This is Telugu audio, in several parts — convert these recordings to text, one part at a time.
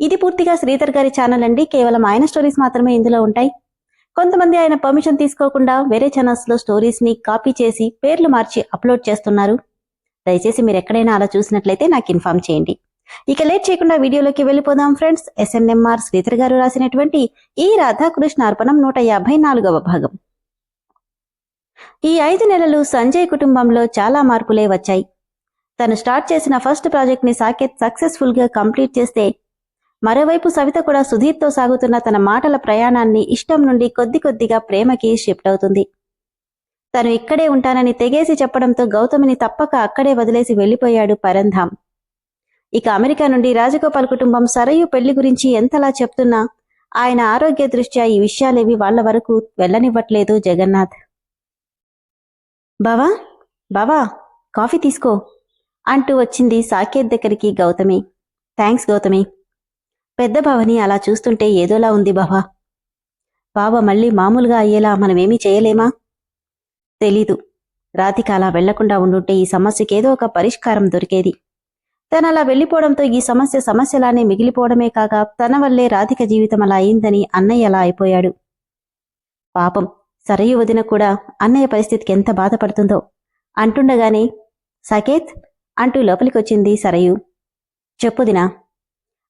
ఇది పూర్తిగా శ్రీధర్ గారి ఛానల్ అండి. కేవలం ఆయన స్టోరీస్ మాత్రమే ఇందులో ఉంటాయి. కొంతమంది ఆయన పర్మిషన్ తీసుకోకుండా వేరే ఛానల్స్లో స్టోరీస్ని కాపీ చేసి పేర్లు మార్చి అప్లోడ్ చేస్తున్నారు. దయచేసి మీరు ఎక్కడైనా అలా చూసినట్లయితే నాకు ఇన్ఫార్మ్ చేయండి. ఇక లేట్ చేయకుండా వీడియోలోకి వెళ్ళిపోదాం ఫ్రెండ్స్ ఎస్ఎన్ఎంఆర్ శ్రీధర్ గారు రాసినటువంటి ఈ రాధాకృష్ణ అర్పణం నూట యాభై నాలుగవ భాగం. ఈ ఐదు నెలలు సంజయ్ కుటుంబంలో చాలా మార్పులే వచ్చాయి. తను స్టార్ట్ చేసిన ఫస్ట్ ప్రాజెక్ట్ని సాకేత్ సక్సెస్ఫుల్గా కంప్లీట్ చేస్తే మరోవైపు సవిత కూడా సుధీర్తో సాగుతున్న తన మాటల ప్రయాణాన్ని ఇష్టం నుండి కొద్ది కొద్దిగా ప్రేమకి షిఫ్ట్ అవుతుంది. తను ఇక్కడే ఉంటానని తెగేసి చెప్పడంతో గౌతమిని తప్పక అక్కడే వదిలేసి వెళ్ళిపోయాడు పరంధామ్. ఇక అమెరికా నుండి రాజగోపాల్ కుటుంబం సరయు పెళ్ళి గురించి ఎంతలా చెప్తున్నా ఆయన ఆరోగ్య దృష్ట్యా ఈ విషయాలేవి వాళ్ళ వరకు వెళ్ళనివ్వట్లేదు జగన్నాథ్. బావా బావా కాఫీ తీసుకో అంటూ వచ్చింది సాకేత్ దగ్గరికి గౌతమి. థ్యాంక్స్ గౌతమి. పెద్ద భవని అలా చూస్తుంటే ఏదోలా ఉంది బావా. బావ మళ్ళీ మామూలుగా అయ్యేలా మనమేమీ చేయలేమా? తెలీదు. రాధిక అలా వెళ్ళకుండా ఉండుంటే ఈ సమస్యకేదో ఒక పరిష్కారం దొరికేది. తను అలా వెళ్ళిపోవడంతో ఈ సమస్య సమస్యలానే మిగిలిపోవడమే కాక తన వల్లే రాధిక జీవితం అలా అయిందని అన్నయ్య అలా అయిపోయాడు. పాపం సరయు వదిన కూడా అన్నయ్య పరిస్థితికి ఎంత బాధపడుతుందో అంటుండగానే సకేత్ అంటూ లోపలికొచ్చింది సరయు. చెప్పుదినా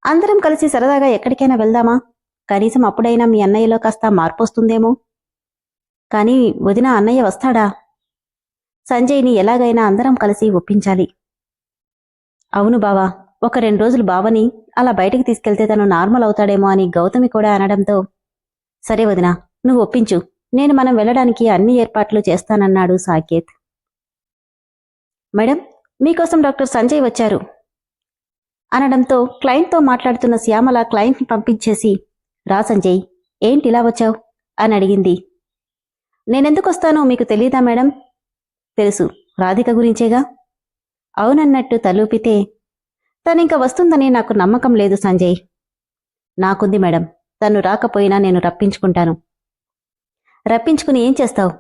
అందరం కలిసి సరదాగా ఎక్కడికైనా వెళ్దామా? కనీసం అప్పుడైనా మీ అన్నయ్యలో కాస్త మార్పు వస్తుందేమో కానీ వదిన అన్నయ్య వస్తాడా? సంజయ్ని ఎలాగైనా అందరం కలిసి ఒప్పించాలి. అవును బావా ఒక రెండు రోజులు బావని అలా బయటికి తీసుకెళ్తే తను నార్మల్ అవుతాడేమో అని గౌతమి కూడా అనడంతో సరే వదినా నువ్వు ఒప్పించు. నేను మనం వెళ్ళడానికి అన్ని ఏర్పాట్లు చేస్తానన్నాడు సాకేత్. మేడం మీకోసం డాక్టర్ సంజయ్ వచ్చారు. అనడంతో క్లయింట్తో మాట్లాడుతున్న శ్యామల క్లయింట్ని పంపించేసి రా సంజయ్ ఏంటి ఇలా వచ్చావు? అని అడిగింది. నేనెందుకు వస్తానో మీకు తెలియదా మేడం? తెలుసు రాధిక గురించేగా. అవునన్నట్టు తలూపితే తనింక వస్తుందని నాకు నమ్మకం లేదు సంజయ్. నాకుంది మేడం తను రాకపోయినా నేను రప్పించుకుంటాను. రప్పించుకుని ఏం చేస్తావు?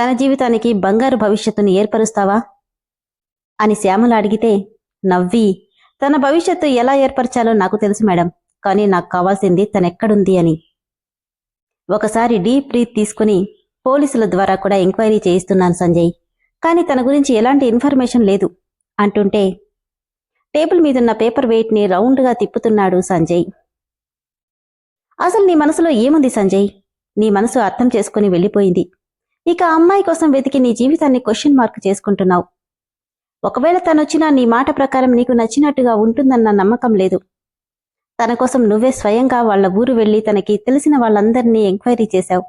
తన జీవితానికి బంగారు భవిష్యత్తుని ఏర్పరుస్తావా? అని శ్యామల అడిగితే నవ్వి తన భవిష్యత్తు ఎలా ఏర్పరచాలో నాకు తెలుసు మేడం. కానీ నాకు కావాల్సింది తనెక్కడుంది అని. ఒకసారి డీప్ బ్రీత్ తీసుకుని పోలీసుల ద్వారా కూడా ఎంక్వైరీ చేయిస్తున్నాను సంజయ్. కానీ తన గురించి ఎలాంటి ఇన్ఫర్మేషన్ లేదు. అంటుంటే టేబుల్ మీదున్న పేపర్ వెయిట్ని రౌండ్గా తిప్పుతున్నాడు సంజయ్. అసలు నీ మనసులో ఏముంది సంజయ్? నీ మనసు అర్థం చేసుకుని వెళ్ళిపోయింది. ఇక అమ్మాయి కోసం వెతికి నీ జీవితాన్ని క్వశ్చన్ మార్క్ చేసుకుంటున్నావు. ఒకవేళ తనొచ్చినా నీ మాట ప్రకారం నీకు నచ్చినట్టుగా ఉంటుందన్న నమ్మకం లేదు. తన కోసం నువ్వే స్వయంగా వాళ్ళ ఊరు వెళ్ళి తనకి తెలిసిన వాళ్ళందరినీ ఎంక్వైరీ చేశావు.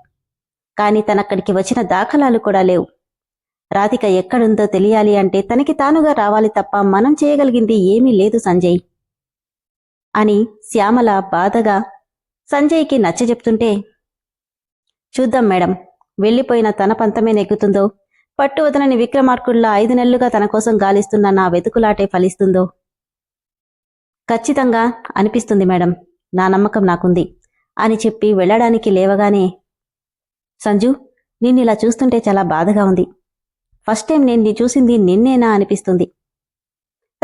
కానీ తనక్కడికి వచ్చిన దాఖలాలు కూడా లేవు. రాధిక ఎక్కడుందో తెలియాలి అంటే తనకి తానుగా రావాలి తప్ప మనం చేయగలిగింది ఏమీ లేదు సంజయ్. అని శ్యామల బాధగా సంజయ్కి నచ్చజెప్తుంటే చూద్దాం మేడం వెళ్ళిపోయిన తన పంతమే నెగ్గుతుందో పట్టు వదలని విక్రమార్కుల్లా ఐదు నెలలుగా తన కోసం గాలిస్తున్న నా వెతుకులాటే ఫలిస్తుందో? ఖచ్చితంగా అనిపిస్తుంది మేడం. నా నమ్మకం నాకుంది. అని చెప్పి వెళ్ళడానికి లేవగానే సంజు నిన్నిలా చూస్తుంటే చాలా బాధగా ఉంది. ఫస్ట్ టైం నేను నీ చూసింది నిన్నేనా అనిపిస్తుంది.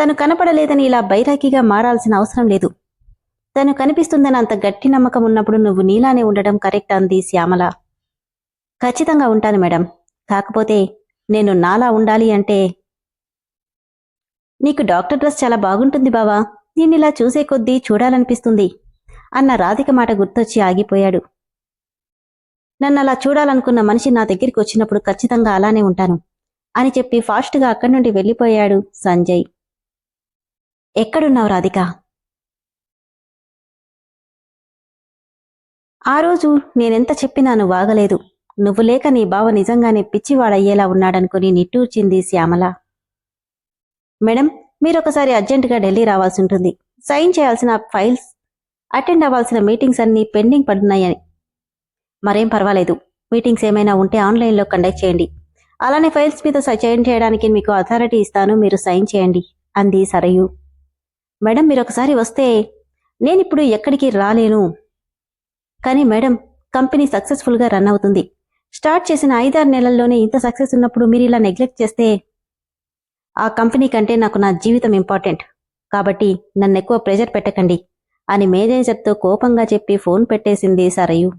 తను కనపడలేదని ఇలా బైరాకిగా మారాల్సిన అవసరం లేదు. తను కనిపిస్తుందని అంత గట్టి నమ్మకం ఉన్నప్పుడు నువ్వు నీలానే ఉండడం కరెక్ట్ అంది శ్యామల. ఖచ్చితంగా ఉంటాను మేడం. కాకపోతే నేను నాలా ఉండాలి అంటే? నీకు డాక్టర్ డ్రెస్ చాలా బాగుంటుంది బావా. నిన్నిలా చూసే కొద్దీ చూడాలనిపిస్తుంది. అన్న రాధిక మాట గుర్తొచ్చి ఆగిపోయాడు. నన్ను అలా చూడాలనుకున్న మనిషి నా దగ్గరికి వచ్చినప్పుడు ఖచ్చితంగా అలానే ఉంటాను అని చెప్పి ఫాస్ట్గా అక్కడి నుండి వెళ్ళిపోయాడు సంజయ్. ఎక్కడున్నావు రాధిక? ఆ రోజు నేనెంత చెప్పినా నువ్వు ఆగలేదు. నువ్వు లేక నీ బావ నిజంగానే పిచ్చివాడయ్యేలా ఉన్నాడనుకుని నిట్టూర్చింది శ్యామల. మేడం మీరొకసారి అర్జెంటుగా ఢిల్లీ రావాల్సి ఉంటుంది సైన్ చేయాల్సిన ఫైల్స్ అటెండ్ అవ్వాల్సిన మీటింగ్స్ అన్నీ పెండింగ్ పడున్నాయని. మరేం పర్వాలేదు. మీటింగ్స్ ఏమైనా ఉంటే ఆన్లైన్లో కండక్ట్ చేయండి. అలానే ఫైల్స్ మీద సైన్ చేయడానికి మీకు అథారిటీ ఇస్తాను. మీరు సైన్ చేయండి. అంది సరయు. మేడం మీరు ఒకసారి వస్తే నేనిప్పుడు ఎక్కడికి రాలేను. కానీ మేడం కంపెనీ సక్సెస్ఫుల్గా రన్ అవుతుంది. స్టార్ట్ చేసిన ఐదారు నెలల్లోనే ఇంత సక్సెస్ ఉన్నప్పుడు మీరు ఇలా నెగ్లెక్ట్ చేస్తే ఆ కంపెనీ కంటే నాకు నా జీవితం ఇంపార్టెంట్. కాబట్టి నన్ను ఎక్కువ ప్రెజర్ పెట్టకండి అని మేనేజర్తో కోపంగా చెప్పి ఫోన్ పెట్టేసింది సరయు.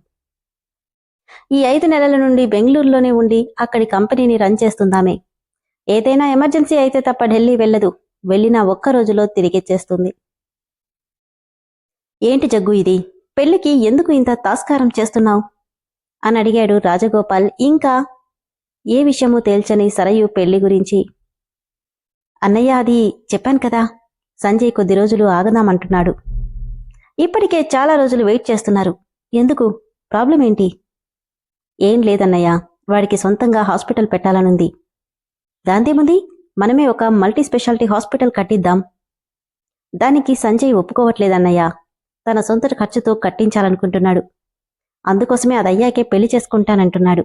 ఈ ఐదు నెలల నుండి బెంగళూరులోనే ఉండి అక్కడి కంపెనీని రన్ చేస్తుందామే. ఏదైనా ఎమర్జెన్సీ అయితే తప్ప ఢిల్లీ వెళ్ళదు. వెళ్ళిన ఒక్క రోజులో తిరిగిచ్చేస్తుంది ఏంటి జగ్గు ఇది? పెళ్ళికి ఎందుకు ఇంత తాస్కారం చేస్తున్నావు? అని అడిగాడు రాజగోపాల్. ఇంకా? ఏ విషయమూ తేల్చని సరయు పెళ్ళి గురించి. అన్నయ్య అది చెప్పాను కదా. సంజయ్ కొద్ది రోజులు ఆగదామంటున్నాడు. ఇప్పటికే చాలా రోజులు వెయిట్ చేస్తున్నారు. ఎందుకు? ప్రాబ్లం ఏంటి? ఏం లేదన్నయ్య. వాడికి సొంతంగా హాస్పిటల్ పెట్టాలనుంది. దాందేముంది మనమే ఒక మల్టీ స్పెషాలిటీ హాస్పిటల్ కట్టిద్దాం. దానికి సంజయ్ ఒప్పుకోవట్లేదన్నయ్య. తన సొంత ఖర్చుతో కట్టించాలనుకుంటున్నాడు. అందుకోసమే అది అయ్యాకే పెళ్ళి చేసుకుంటానంటున్నాడు.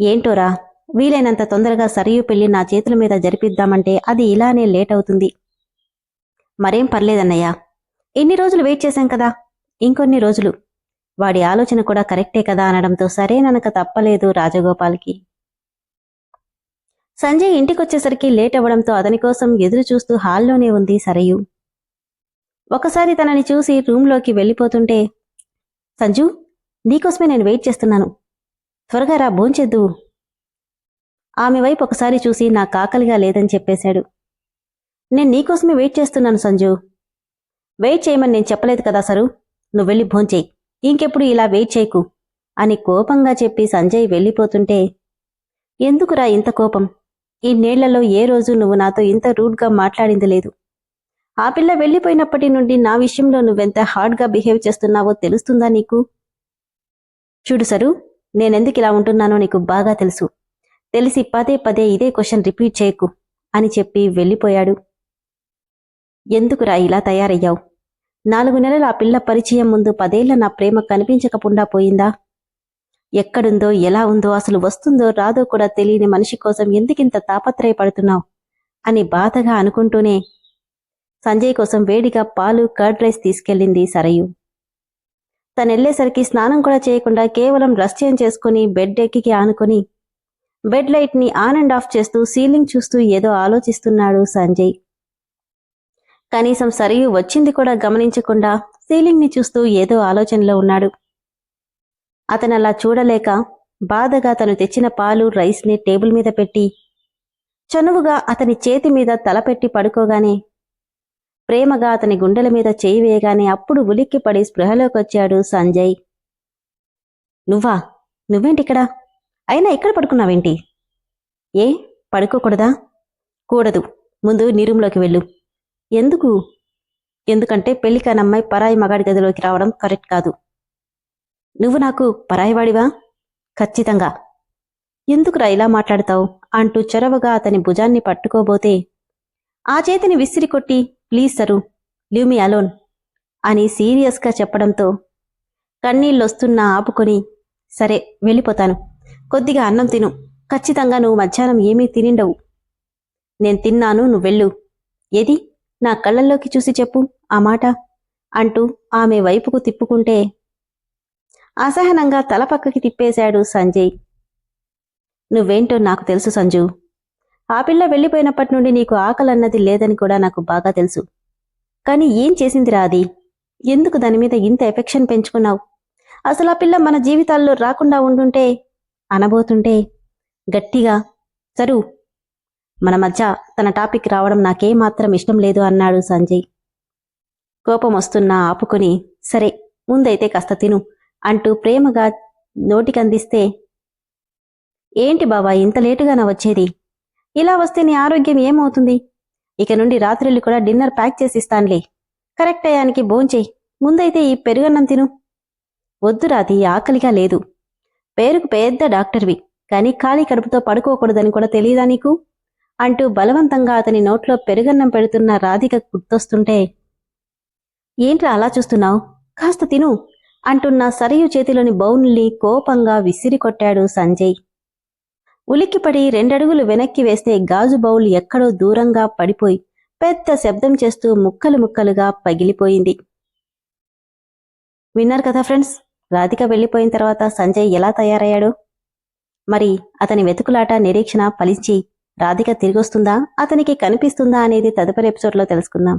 ఏంటోరా వీలైనంత తొందరగా సరియు పెళ్ళి నా చేతుల మీద జరిపిద్దామంటే అది ఇలానే లేట్ అవుతుంది. మరేం పర్లేదన్నయ్య. ఎన్ని రోజులు వెయిట్ చేశాం కదా? ఇంకొన్ని రోజులు. వాడి ఆలోచన కూడా కరెక్టే కదా అనడంతో సరేననక తప్పలేదు రాజగోపాల్కి. సంజయ్ ఇంటికొచ్చేసరికి లేట్ అవ్వడంతో అతని కోసం ఎదురు చూస్తూ హాల్లోనే ఉంది సరయు. ఒకసారి తనని చూసి రూంలోకి వెళ్ళిపోతుంటే సంజు నీకోసమే నేను వెయిట్ చేస్తున్నాను. త్వరగా రా భోంచెద్దు ఆమె వైపు ఒకసారి చూసి నా కాకలిగా లేదని చెప్పేశాడు. నేను నీకోసమే వెయిట్ చేస్తున్నాను సంజు. వెయిట్ చేయమని నేను చెప్పలేదు కదా సరు. నువ్వు వెళ్ళి భోంచేయి ఇంకెప్పుడు ఇలా వెయిట్ చేయకు అని కోపంగా చెప్పి సంజయ్ వెళ్ళిపోతుంటే ఎందుకురా ఇంత కోపం? ఈ నేళ్ళలో ఏ రోజు నువ్వు నాతో ఇంత రూడ్గా మాట్లాడింది లేదు. ఆ పిల్ల వెళ్ళిపోయినప్పటి నుండి నా విషయంలో నువ్వెంత హార్డ్గా బిహేవ్ చేస్తున్నావో తెలుస్తుందా నీకు? చూడు సరు నేనెందుకు ఇలా ఉంటున్నానో నీకు బాగా తెలుసు. తెలిసి పదే పదే ఇదే క్వశ్చన్ రిపీట్ చేయకు అని చెప్పి వెళ్ళిపోయాడు. ఎందుకురా ఇలా తయారయ్యావు? నాలుగు నెలల ఆ పిల్ల పరిచయం ముందు పదేళ్ళ నా ప్రేమ కనిపించకుండా పోయిందా? ఎక్కడుందో ఎలా ఉందో అసలు వస్తుందో రాదో కూడా తెలియని మనిషి కోసం ఎందుకింత తాపత్రయపడుతున్నావు? అని బాధగా అనుకుంటూనే సంజయ్ కోసం వేడిగా పాలు కర్డ్ రైస్ తీసుకెళ్ళింది సరయు. తనెళ్ళేసరికి స్నానం కూడా చేయకుండా కేవలం రష్ చేంజ్ చేసుకుని బెడ్ ఎక్కికి ఆనుకొని బెడ్ లైట్ని ఆన్ అండ్ ఆఫ్ చేస్తూ సీలింగ్ చూస్తూ ఏదో ఆలోచిస్తున్నాడు సంజయ్. కనీసం సరియు వచ్చింది కూడా గమనించకుండా సీలింగ్ని చూస్తూ ఏదో ఆలోచనలో ఉన్నాడు. అతను అలా చూడలేక బాధగా తను తెచ్చిన పాలు రైస్ని టేబుల్ మీద పెట్టి చనువుగా అతని చేతి మీద తలపెట్టి పడుకోగానే ప్రేమగా అతని గుండెల మీద చేయి వేయగానే అప్పుడు ఉలిక్కిపడి స్పృహలోకొచ్చాడు సంజయ్. నువ్వా? నువ్వేంటిక్కడ? అయినా ఇక్కడ పడుకున్నావేంటి? ఏ? పడుకోకూడదా? కూడదు. ముందు నీ వెళ్ళు. ఎందుకు? ఎందుకంటే పెళ్ళి కానమ్మాయి పరాయి మగాడి గదిలోకి రావడం కరెక్ట్ కాదు. నువ్వు నాకు పరాయివాడివా? ఖచ్చితంగా. ఎందుకురా ఇలా మాట్లాడతావు? అంటూ చొరవగా అతని భుజాన్ని పట్టుకోబోతే ఆ చేతిని విసిరి కొట్టి please sir leave me alone అని సీరియస్గా చెప్పడంతో కన్నీళ్ళొస్తున్నా ఆపుకొని సరే వెళ్ళిపోతాను. కొద్దిగా అన్నం తిను. ఖచ్చితంగా నువ్వు మధ్యాహ్నం ఏమీ తినిండవు. నేను తిన్నాను నువ్వు వెళ్ళు. ఏది? నా కళ్ళల్లోకి చూసి చెప్పు ఆ మాట అంటూ ఆమె వైపుకు తిప్పుకుంటే అసహనంగా తల పక్కకి తిప్పేశాడు సంజయ్. నువ్వేంటో నాకు తెలుసు సంజు. ఆ పిల్ల వెళ్ళిపోయినప్పటి నుండి నీకు ఆకలన్నది లేదని కూడా నాకు బాగా తెలుసు. కానీ ఏం చేసిందిరా అది? ఎందుకు దాని మీద ఇంత ఎఫెక్షన్ పెంచుకున్నావు? అసలు ఆ పిల్ల మన జీవితాల్లో రాకుండా ఉండుంటే అనబోతుంటే గట్టిగా సరు మన మధ్య తన టాపిక్ రావడం నాకేమాత్రం ఇష్టం లేదు అన్నాడు సంజయ్. కోపం వస్తున్నా ఆపుకొని సరే ముందైతే కాస్త తిను అంటూ ప్రేమగా నోటికందిస్తే ఏంటి బావా ఇంత లేటుగానా వచ్చేది? ఇలా వస్తే నీ ఆరోగ్యం ఏమవుతుంది? ఇక నుండి రాత్రులు కూడా డిన్నర్ ప్యాక్ చేసి ఇస్తానులే. కరెక్ట్ అయ్యానికి భోంచేయి ముందైతే ఈ పెరుగన్నం తిను. వద్దు రాతి ఆకలిగా లేదు. పేరుకు పెద్ద డాక్టర్వి కానీ ఖాళీ కడుపుతో పడుకోకూడదని కూడా తెలియదా నీకు? అంటూ బలవంతంగా అతని నోట్లో పెరుగన్నం పెడుతున్న రాధిక గుర్తొస్తుంటే ఏంట్రా అలా చూస్తున్నావు? కాస్త తిను అంటున్న సరియు చేతిలోని బౌల్ని కోపంగా విసిరి కొట్టాడు సంజయ్. ఉలిక్కిపడి రెండడుగులు వెనక్కి వేస్తే గాజు బౌల్ ఎక్కడో దూరంగా పడిపోయి పెద్ద శబ్దం చేస్తూ ముక్కలు ముక్కలుగా పగిలిపోయింది. విన్నారు కదా ఫ్రెండ్స్? రాధిక వెళ్ళిపోయిన తర్వాత సంజయ్ ఎలా తయారయ్యాడు? మరి అతని వెతుకులాట నిరీక్షణ ఫలించి రాధిక తిరిగొస్తుందా? అతనికి కనిపిస్తుందా అనేది తదుపరి ఎపిసోడ్లో తెలుసుకుందాం.